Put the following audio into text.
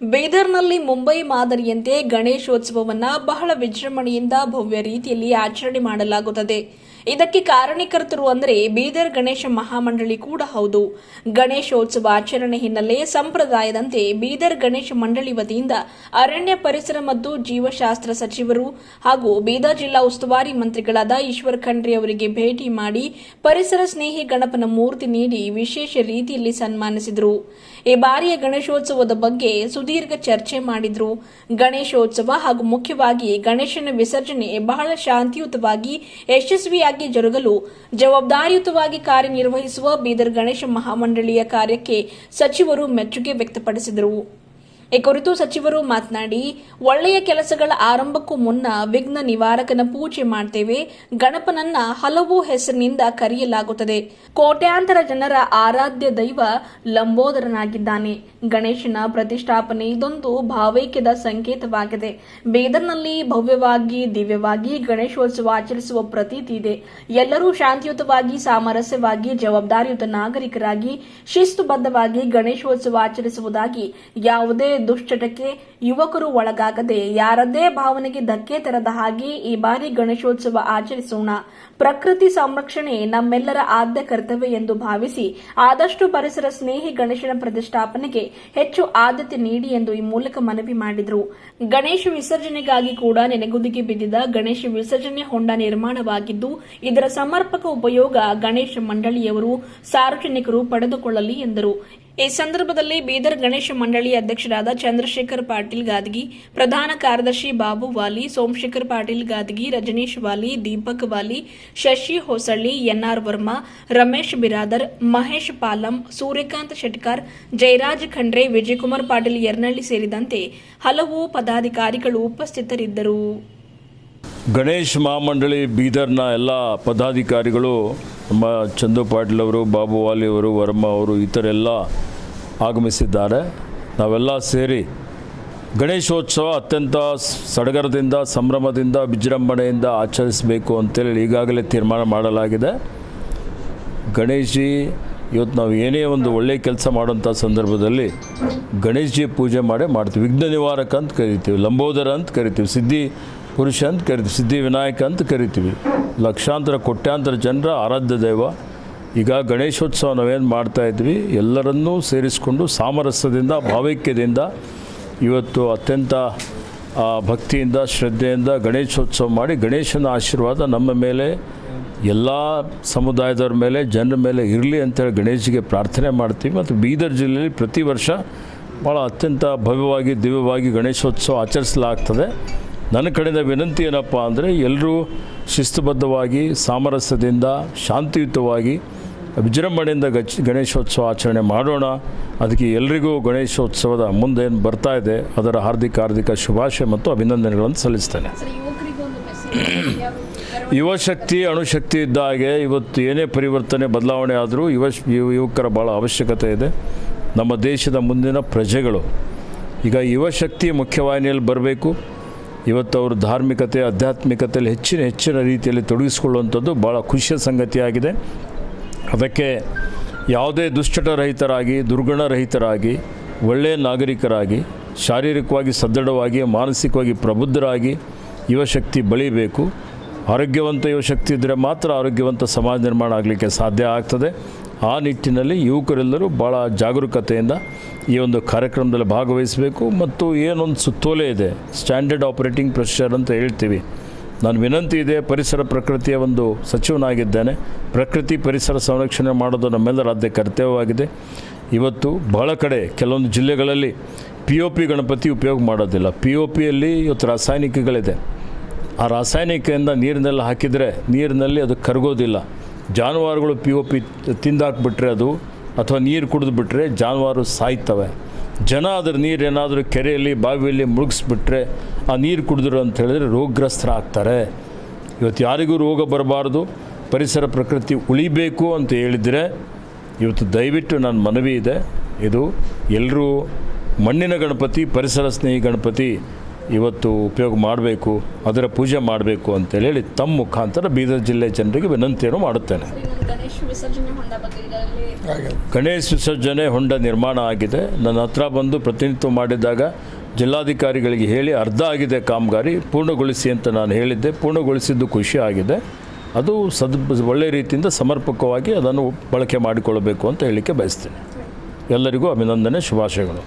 ಬೀದರ್ನಲ್ಲಿ ಮುಂಬೈ ಮಾದರಿಯಂತೆ ಗಣೇಶೋತ್ಸವವನ್ನ ಬಹಳ ವಿಜೃಂಭಣೆಯಿಂದ ಭವ್ಯ ರೀತಿಯಲ್ಲಿ ಆಚರಣೆ ಮಾಡಲಾಗುತ್ತದೆ. ಇದಕ್ಕೆ ಕಾರಣೀಕರ್ತರು ಅಂದರೆ ಬೀದರ್ ಗಣೇಶ ಮಹಾಮಂಡಳಿ ಕೂಡ ಹೌದು. ಗಣೇಶೋತ್ಸವ ಆಚರಣೆ ಹಿನ್ನೆಲೆ ಸಂಪ್ರದಾಯದಂತೆ ಬೀದರ್ ಗಣೇಶ ಮಂಡಳಿ ವತಿಯಿಂದ ಅರಣ್ಯ ಪರಿಸರ ಮತ್ತು ಜೀವಶಾಸ್ತ್ರ ಸಚಿವರು ಹಾಗೂ ಬೀದರ್ ಜಿಲ್ಲಾ ಉಸ್ತುವಾರಿ ಮಂತ್ರಿಗಳಾದ ಈಶ್ವರ್ ಖಂಡ್ರಿ ಅವರಿಗೆ ಭೇಟಿ ಮಾಡಿ ಪರಿಸರ ಸ್ನೇಹಿ ಗಣಪನ ಮೂರ್ತಿ ನೀಡಿ ವಿಶೇಷ ರೀತಿಯಲ್ಲಿ ಸನ್ಮಾನಿಸಿದರು. ಈ ಬಾರಿಯ ಗಣೇಶೋತ್ಸವದ ಬಗ್ಗೆ ಸುದೀರ್ಘ ಚರ್ಚೆ ಮಾಡಿದ್ರು. ಗಣೇಶೋತ್ಸವ ಹಾಗೂ ಮುಖ್ಯವಾಗಿ ಗಣೇಶನ ವಿಸರ್ಜನೆ ಬಹಳ ಶಾಂತಿಯುತವಾಗಿ ಯಶಸ್ವಿಯಾಗಿ ಜರುಗಲು ಜವಾಬ್ದಾರಿಯುತವಾಗಿ ಕಾರ್ಯನಿರ್ವಹಿಸುವ ಬೀದರ್ ಗಣೇಶ ಮಹಾಮಂಡಳಿಯ ಕಾರ್ಯಕ್ಕೆ ಸಚಿವರು ಮೆಚ್ಚುಗೆ ವ್ಯಕ್ತಪಡಿಸಿದರು. ಈ ಕುರಿತು ಸಚಿವರು ಮಾತನಾಡಿ, ಒಳ್ಳೆಯ ಕೆಲಸಗಳ ಆರಂಭಕ್ಕೂ ಮುನ್ನ ವಿಘ್ನ ನಿವಾರಕನ ಪೂಜೆ ಮಾಡ್ತೇವೆ. ಗಣಪನನ್ನ ಹಲವು ಹೆಸರಿನಿಂದ ಕರೆಯಲಾಗುತ್ತದೆ. ಕೋಟ್ಯಾಂತರ ಜನರ ಆರಾಧ್ಯ ದೈವ ಲಂಬೋದರನಾಗಿದ್ದಾನೆ. ಗಣೇಶನ ಪ್ರತಿಷ್ಠಾಪನೆ ಇದೊಂದು ಭಾವೈಕ್ಯದ ಸಂಕೇತವಾಗಿದೆ. ಬೇದರ್ನಲ್ಲಿ ಭವ್ಯವಾಗಿ, ದಿವ್ಯವಾಗಿ ಗಣೇಶೋತ್ಸವ ಆಚರಿಸುವ ಪ್ರತೀತಿ ಇದೆ. ಎಲ್ಲರೂ ಶಾಂತಿಯುತವಾಗಿ, ಸಾಮರಸ್ಯವಾಗಿ, ಜವಾಬ್ದಾರಿಯುತ ನಾಗರಿಕರಾಗಿ, ಶಿಸ್ತುಬದ್ಧವಾಗಿ ಗಣೇಶೋತ್ಸವ ಆಚರಿಸುವುದಾಗಿ ಯಾವುದೇ ದುಶ್ಚಟಕ್ಕೆ ಯುವಕರು ಒಳಗಾಗದೆ ಯಾರದೇ ಭಾವನೆಗೆ ಧಕ್ಕೆ ತರದ ಹಾಗೆ ಈ ಬಾರಿ ಗಣೇಶೋತ್ಸವ ಆಚರಿಸೋಣ. ಪ್ರಕೃತಿ ಸಂರಕ್ಷಣೆ ನಮ್ಮೆಲ್ಲರ ಆದ್ಯ ಕರ್ತವ್ಯ ಎಂದು ಭಾವಿಸಿ ಆದಷ್ಟು ಪರಿಸರ ಸ್ನೇಹಿ ಗಣೇಶನ ಪ್ರತಿಷ್ಠಾಪನೆಗೆ ಹೆಚ್ಚು ಆದ್ಯತೆ ನೀಡಿ ಎಂದು ಈ ಮೂಲಕ ಮನವಿ ಮಾಡಿದರು. ಗಣೇಶ ವಿಸರ್ಜನೆಗಾಗಿ ಕೂಡ ನೆನೆಗುದಿಗೆ ಬಿದ್ದಿದ್ದ ಗಣೇಶ ವಿಸರ್ಜನೆ ಹೊಂಡ ನಿರ್ಮಾಣವಾಗಿದ್ದು, ಇದರ ಸಮರ್ಪಕ ಉಪಯೋಗ ಗಣೇಶ ಮಂಡಳಿಯವರು ಸಾರ್ವಜನಿಕರು ಪಡೆದುಕೊಳ್ಳಲಿ ಎಂದರು. ಈ ಸಂದರ್ಭದಲ್ಲಿ ಬೀದರ್ ಗಣೇಶ ಮಂಡಳಿ ಅಧ್ಯಕ್ಷರಾದ ಚಂದ್ರಶೇಖರ್ ಪಾಟೀಲ್ ಗಾದಗಿ, ಪ್ರಧಾನ ಕಾರ್ಯದರ್ಶಿ ಬಾಬು ವಾಲಿ, ಸೋಮಶೇಖರ್ ಪಾಟೀಲ್ ಗಾದಗಿ, ರಜನೀಶ್ ವಾಲಿ, ದೀಪಕ್ ವಾಲಿ, ಶಶಿ ಹೊಸಳ್ಳಿ, ಎನ್ಆರ್ ವರ್ಮಾ, ರಮೇಶ್ ಬಿರಾದರ್, ಮಹೇಶ್ ಪಾಲಂ, ಸೂರ್ಯಕಾಂತ್ ಶೆಟ್ಕಾರ್, ಜಯರಾಜ್ ಖಂಡ್ರೆ, ವಿಜಯಕುಮಾರ್ ಪಾಟೀಲ್ ಯರ್ನಳ್ಳಿ ಸೇರಿದಂತೆ ಹಲವು ಪದಾಧಿಕಾರಿಗಳು ಉಪಸ್ಥಿತರಿದ್ದರು. ಗಣೇಶ್ ಮಹಾಮಂಡಳಿ, ಬೀದರ್ನ ಎಲ್ಲ ಪದಾಧಿಕಾರಿಗಳು ನಮ್ಮ ಚಂದು ಪಾಟೀಲ್ ಅವರು, ಬಾಬು ವಾಲಿ ಅವರು, ವರ್ಮ ಅವರು ಎಲ್ಲ ಆಗಮಿಸಿದ್ದಾರೆ. ನಾವೆಲ್ಲ ಸೇರಿ ಗಣೇಶೋತ್ಸವ ಅತ್ಯಂತ ಸಡಗರದಿಂದ, ಸಂಭ್ರಮದಿಂದ, ವಿಜೃಂಭಣೆಯಿಂದ ಆಚರಿಸಬೇಕು ಅಂತೇಳಿ ಈಗಾಗಲೇ ತೀರ್ಮಾನ ಮಾಡಲಾಗಿದೆ. ಗಣೇಶಿ, ಇವತ್ತು ನಾವು ಏನೇ ಒಂದು ಒಳ್ಳೆಯ ಕೆಲಸ ಮಾಡೋಂಥ ಸಂದರ್ಭದಲ್ಲಿ ಗಣೇಶಜಿ ಪೂಜೆ ಮಾಡೇ ಮಾಡ್ತೀವಿ. ವಿಘ್ನ ನಿವಾರಕ ಅಂತ ಕರಿತೀವಿ, ಲಂಬೋದರ ಅಂತ ಕರಿತೀವಿ. ಸಿದ್ಧಿ ಪುರುಷ ಅಂತ ಕರಿತೀವಿ ಸಿದ್ಧಿವಿನಾಯಕ ಅಂತ ಕರಿತೀವಿ. ಲಕ್ಷಾಂತರ, ಕೋಟ್ಯಾಂತರ ಜನರ ಆರಾಧ್ಯ ದೈವ. ಈಗ ಗಣೇಶೋತ್ಸವ ನಾವೇನು ಮಾಡ್ತಾ ಇದ್ವಿ, ಎಲ್ಲರನ್ನೂ ಸೇರಿಸಿಕೊಂಡು ಸಾಮರಸ್ಯದಿಂದ, ಭಾವೈಕ್ಯದಿಂದ ಇವತ್ತು ಅತ್ಯಂತ ಭಕ್ತಿಯಿಂದ, ಶ್ರದ್ಧೆಯಿಂದ ಗಣೇಶೋತ್ಸವ ಮಾಡಿ ಗಣೇಶನ ಆಶೀರ್ವಾದ ನಮ್ಮ ಮೇಲೆ, ಎಲ್ಲ ಸಮುದಾಯದವ್ರ ಮೇಲೆ, ಜನರ ಮೇಲೆ ಇರಲಿ ಅಂತೇಳಿ ಗಣೇಶಿಗೆ ಪ್ರಾರ್ಥನೆ ಮಾಡ್ತೀವಿ. ಮತ್ತು ಬೀದರ್ ಜಿಲ್ಲೆಯಲ್ಲಿ ಪ್ರತಿ ವರ್ಷ ಭಾಳ ಅತ್ಯಂತ ಭವ್ಯವಾಗಿ, ದಿವ್ಯವಾಗಿ ಗಣೇಶೋತ್ಸವ ಆಚರಿಸಲಾಗ್ತದೆ. ನನ್ನ ಕಡೆಯಿಂದ ವಿನಂತಿ ಏನಪ್ಪ ಅಂದರೆ ಎಲ್ಲರೂ ಶಿಸ್ತುಬದ್ಧವಾಗಿ ಸಾಮರಸ್ಯದಿಂದ ಶಾಂತಿಯುತವಾಗಿ ವಿಜೃಂಭಣೆಯಿಂದ ಗಚ್ ಗಣೇಶೋತ್ಸವ ಆಚರಣೆ ಮಾಡೋಣ. ಅದಕ್ಕೆ ಎಲ್ರಿಗೂ ಗಣೇಶೋತ್ಸವದ ಮುಂದೆ ಏನು ಬರ್ತಾ ಇದೆ ಅದರ ಹಾರ್ದಿಕ ಹಾರ್ದಿಕ ಶುಭಾಶಯ ಮತ್ತು ಅಭಿನಂದನೆಗಳನ್ನು ಸಲ್ಲಿಸ್ತೇನೆ. ಯುವಶಕ್ತಿ ಅಣುಶಕ್ತಿ ಇದ್ದ ಹಾಗೆ ಇವತ್ತು ಏನೇ ಪರಿವರ್ತನೆ ಬದಲಾವಣೆ ಆದರೂ ಯುವ ಯುವ- ಯುವಕರ ಭಾಳ ಅವಶ್ಯಕತೆ ಇದೆ. ನಮ್ಮ ದೇಶದ ಮುಂದಿನ ಪ್ರಜೆಗಳು. ಈಗ ಯುವಶಕ್ತಿ ಮುಖ್ಯವಾಹಿನಿಯಲ್ಲಿ ಬರಬೇಕು. ಇವತ್ತು ಅವರು ಧಾರ್ಮಿಕತೆ, ಆಧ್ಯಾತ್ಮಿಕತೆಯಲ್ಲಿ ಹೆಚ್ಚಿನ ಹೆಚ್ಚಿನ ರೀತಿಯಲ್ಲಿ ತೊಡಗಿಸಿಕೊಳ್ಳುವಂಥದ್ದು ಭಾಳ ಖುಷಿಯ ಸಂಗತಿಯಾಗಿದೆ. ಅದಕ್ಕೆ ಯಾವುದೇ ದುಶ್ಚಟರಹಿತರಾಗಿ ದುರ್ಗುಣರಹಿತರಾಗಿ ಒಳ್ಳೆಯ ನಾಗರಿಕರಾಗಿ, ಶಾರೀರಿಕವಾಗಿ ಸದೃಢವಾಗಿ, ಮಾನಸಿಕವಾಗಿ ಪ್ರಬುದ್ಧರಾಗಿ ಯುವಶಕ್ತಿ ಬಳಿಬೇಕು. ಆರೋಗ್ಯವಂತ ಯುವಶಕ್ತಿ ಇದ್ದರೆ ಮಾತ್ರ ಆರೋಗ್ಯವಂತ ಸಮಾಜ ನಿರ್ಮಾಣ ಆಗಲಿಕ್ಕೆ ಸಾಧ್ಯ ಆಗ್ತದೆ. ಆ ನಿಟ್ಟಿನಲ್ಲಿ ಯುವಕರೆಲ್ಲರೂ ಭಾಳ ಜಾಗರೂಕತೆಯಿಂದ ಈ ಒಂದು ಕಾರ್ಯಕ್ರಮದಲ್ಲಿ ಭಾಗವಹಿಸಬೇಕು ಮತ್ತು ಏನೊಂದು ಸುತ್ತೋಲೆ ಇದೆ ಸ್ಟ್ಯಾಂಡರ್ಡ್ ಆಪರೇಟಿಂಗ್ ಪ್ರೊಸೀಜರ್ ಅಂತ ಹೇಳ್ತೀವಿ. ನಾನು ವಿನಂತಿ ಇದೆ, ಪರಿಸರ ಪ್ರಕೃತಿಯ ಒಂದು ಸಚಿವನಾಗಿದ್ದೇನೆ. ಪ್ರಕೃತಿ ಪರಿಸರ ಸಂರಕ್ಷಣೆ ಮಾಡೋದು ನಮ್ಮೆಲ್ಲರ ಆದ್ಯ ಕರ್ತವ್ಯವಾಗಿದೆ. ಇವತ್ತು ಬಹಳ ಕಡೆ ಕೆಲವೊಂದು ಜಿಲ್ಲೆಗಳಲ್ಲಿ ಪಿ ಒ ಪಿ ಗಣಪತಿ ಉಪಯೋಗ ಮಾಡೋದಿಲ್ಲ. ಪಿ ಒ ಪಿಯಲ್ಲಿ ಇವತ್ತು ರಾಸಾಯನಿಕಗಳಿದೆ. ಆ ರಾಸಾಯನಿಕದಿಂದ ನೀರಿನೆಲ್ಲ ಹಾಕಿದರೆ ನೀರಿನಲ್ಲಿ ಅದು ಕರಗೋದಿಲ್ಲ. ಜಾನುವಾರುಗಳು ಪಿ ಒ ಪಿ ತಿಂದಾಕ್ಬಿಟ್ರೆ ಅದು, ಅಥವಾ ನೀರು ಕುಡಿದು ಬಿಟ್ಟರೆ ಜಾನುವಾರು ಸಾಯ್ತವೆ. ಜನ ಅದರ ನೀರು ಏನಾದರೂ ಕೆರೆಯಲ್ಲಿ, ಬಾವಿಯಲ್ಲಿ ಮುಳುಗಿಸ್ಬಿಟ್ರೆ ಆ ನೀರು ಕುಡಿದ್ರು ಅಂತ ಹೇಳಿದ್ರೆ ರೋಗಗ್ರಸ್ತರಾಗ್ತಾರೆ ಇವತ್ತು ಯಾರಿಗೂ ರೋಗ ಬರಬಾರ್ದು, ಪರಿಸರ ಪ್ರಕೃತಿ ಉಳಿಬೇಕು ಅಂತ ಹೇಳಿದರೆ ಇವತ್ತು ದಯವಿಟ್ಟು ನನ್ನ ಮನವಿ ಇದೆ. ಇದು ಎಲ್ಲರೂ ಮಣ್ಣಿನ ಗಣಪತಿ, ಪರಿಸರ ಸ್ನೇಹಿ ಗಣಪತಿ ಇವತ್ತು ಉಪಯೋಗ ಮಾಡಬೇಕು ಅದರ ಪೂಜೆ ಮಾಡಬೇಕು ಅಂತೇಳಿ ಹೇಳಿ ತಮ್ಮ ಮುಖಾಂತರ ಬೀದರ್ ಜಿಲ್ಲೆ ಜನರಿಗೆ ವಿನಂತಿಯನ್ನು ಮಾಡುತ್ತೇನೆ. ಗಣೇಶ ವಿಸರ್ಜನೆ ಹೊಂಡ ನಿರ್ಮಾಣ ಆಗಿದೆ. ನನ್ನ ಹತ್ರ ಬಂದು ಪ್ರತಿನಿತ್ವ ಮಾಡಿದಾಗ ಜಿಲ್ಲಾಧಿಕಾರಿಗಳಿಗೆ ಹೇಳಿ ಅರ್ಧ ಆಗಿದೆ ಕಾಮಗಾರಿ ಪೂರ್ಣಗೊಳಿಸಿ ಅಂತ ನಾನು ಹೇಳಿದ್ದೆ. ಪೂರ್ಣಗೊಳಿಸಿದ್ದು ಖುಷಿ ಆಗಿದೆ. ಅದು ಸದ್ ಒಳ್ಳೆಯ ರೀತಿಯಿಂದ ಸಮರ್ಪಕವಾಗಿ ಅದನ್ನು ಬಳಕೆ ಮಾಡಿಕೊಳ್ಳಬೇಕು ಅಂತ ಹೇಳಲಿಕ್ಕೆ ಬಯಸ್ತೇನೆ. ಎಲ್ಲರಿಗೂ ಅಭಿನಂದನೆ ಶುಭಾಶಯಗಳು.